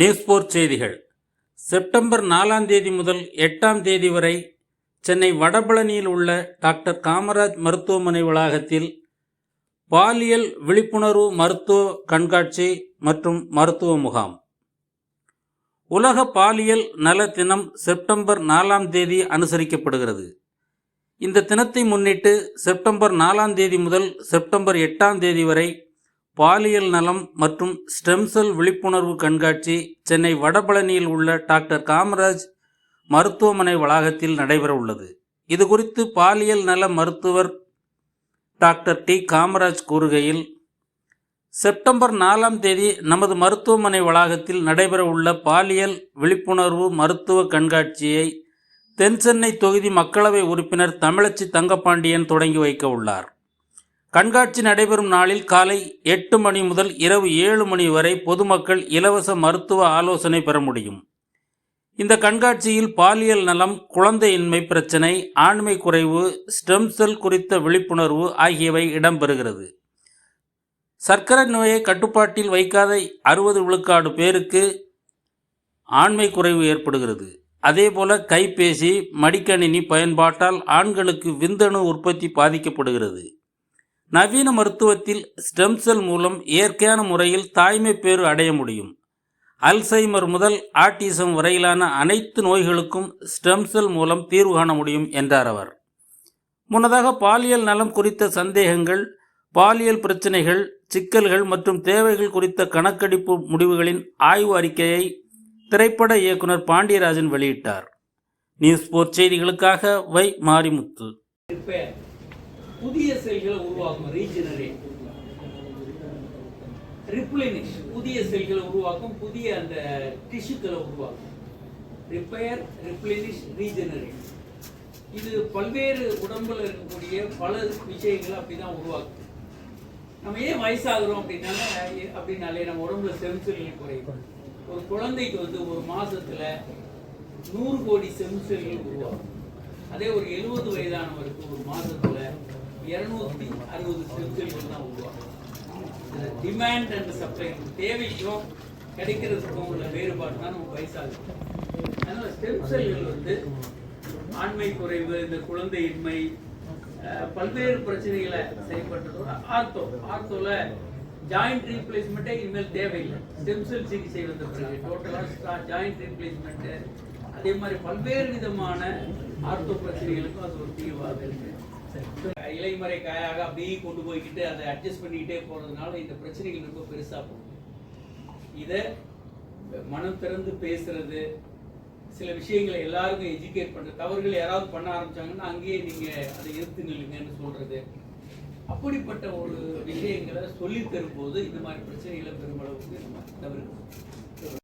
நியூஸ்போர்ட் செய்திகள். செப்டம்பர் நாலாம் தேதி முதல் எட்டாம் தேதி வரை சென்னை வடபழனியில் உள்ள டாக்டர் காமராஜ் மருத்துவமனை வளாகத்தில் பாலியல் விழிப்புணர்வு மருத்துவ கண்காட்சி மற்றும் மருத்துவ முகாம். உலக பாலியல் நல தினம் செப்டம்பர் நாலாம் தேதி அனுசரிக்கப்படுகிறது. இந்த தினத்தை முன்னிட்டு செப்டம்பர் நாலாம் தேதி முதல் செப்டம்பர் எட்டாம் தேதி வரை பாலியல் நலம் மற்றும் ஸ்டெம் செல் விழிப்புணர்வு கண்காட்சி சென்னை வடபழனியில் உள்ள டாக்டர் காமராஜ் மருத்துவமனை வளாகத்தில் நடைபெற உள்ளது. இது குறித்து பாலியல் நல மருத்துவர் டாக்டர் டி. காமராஜ் கூறுகையில் செப்டம்பர் நாலாம் தேதி நமது மருத்துவமனை வளாகத்தில் நடைபெற உள்ள பாலியல் விழிப்புணர்வு மருத்துவ கண்காட்சியை தென் சென்னை தொகுதி மக்களவை உறுப்பினர் தமிழச்சி தங்கப்பாண்டியன் தொடங்கி வைக்க உள்ளார். கண்காட்சி நடைபெறும் நாளில் காலை எட்டு மணி முதல் இரவு ஏழு மணி வரை பொதுமக்கள் இலவச மருத்துவ ஆலோசனை பெற முடியும். இந்த கண்காட்சியில் பாலியல் நலம் குழந்தையின்மை பிரச்சனை ஆண்மை குறைவு ஸ்டெம் செல் குறித்த விழிப்புணர்வு ஆகியவை இடம்பெறுகிறது. சர்க்கரை நோயை கட்டுப்பாட்டில் வைக்காத அறுபது விழுக்காடு பேருக்கு ஆண்மை குறைவு ஏற்படுகிறது. அதேபோல கைபேசி மடிக்கணினி பயன்பாட்டால் ஆண்களுக்கு விந்தணு உற்பத்தி பாதிக்கப்படுகிறது. நவீன மருத்துவத்தில் ஸ்டெம் செல் மூலம் இயற்கையான முறையில் தாய்மை பேறு அடைய முடியும். அல்சைமர் முதல் ஆட்டிசம் வரையிலான அனைத்து நோய்களுக்கும் ஸ்டெம் செல் மூலம் தீர்வு காண முடியும் என்றார் அவர். முன்னதாக பாலியல் நலம் குறித்த சந்தேகங்கள் பாலியல் பிரச்சனைகள் சிக்கல்கள் மற்றும் தேவைகள் குறித்த கணக்கெடுப்பு முடிவுகளின் ஆய்வு அறிக்கையை திரைப்பட இயக்குனர் பாண்டியராஜன் வெளியிட்டார். நியூஸ் போர்ட் செய்திகளுக்காக வை மாரிமுத்து. புதிய செல்களை உருவாக்கும் ரீஜெனரேட். ரிப்ளினிஷ் புதிய செல்களை உருவாக்கும் புதிய அந்த டிஷ்யூக்களை உருவாக்கும். ரிப்பேர் ரிப்ளினிஷ் ரீஜெனரேட் இது பல்வேறு உடம்புல இருக்கக்கூடிய பல விஷயங்களை அப்படிதான் உருவாக்கும் நம்ம ஏன் வயசாகிறோம் அப்படின்னால அப்படின்னாலே நம்ம உடம்புல செம்சல்கள் குறையும். ஒரு குழந்தைக்கு வந்து ஒரு மாசத்துல நூறு கோடி செம்சல்கள் உருவாகும். அதே ஒரு எழுபது வயதானவருக்கு ஒரு மாசத்துல இருநூத்தி அறுபது செல் தான் உருவாகும். டிமாண்ட் அண்ட் சப்ளை தேவைக்கும் கிடைக்கிறதுக்கும் உள்ள வேறுபாடு தான் நம்ம வயசாகுது அதனால ஸ்டெம் செல்கள் வந்து ஆண்மை குறைவு இந்த குழந்தையின்மை அஹ், பல்வேறு பிரச்சனைகளை செயல்பட்டதோட ஆர்த்தோ ஆர்த்தோல ஜாயிண்ட் ரீப்ளேஸ்மெண்ட்டே இனிமேல் தேவையில்லை. ஸ்டெம் செல் சிகிச்சை வந்த பிறகு டோட்டலாக ஜாயிண்ட் ரீப்ளேஸ்மெண்ட்டு அதே மாதிரி பல்வேறு விதமான ஆர்த்தோ பிரச்சனைகளுக்கும் அது ஒரு தீர்வாக இருக்கு. இலைமறை காயாக அப்படியே கொண்டு போய்கிட்டு அதை அட்ஜஸ்ட் பண்ணிக்கிட்டே போறதுனால இந்த பிரச்சனைகள் ரொம்ப பெருசா போகும் இதை மனம் திறந்து பேசுறது சில விஷயங்களை எல்லாருக்கும் எஜுகேட் பண்ணுற தவறுகள் யாராவது பண்ண ஆரம்பிச்சாங்கன்னா அங்கேயே நீங்க அதை எதிர்த்து நில்லுங்கன்னு சொல்றது. அப்படிப்பட்ட ஒரு விஷயங்களை சொல்லி தரும்போது இந்த மாதிரி பிரச்சனைகளை பெருமளவுக்கு நம்ம தவிர்க்கணும்.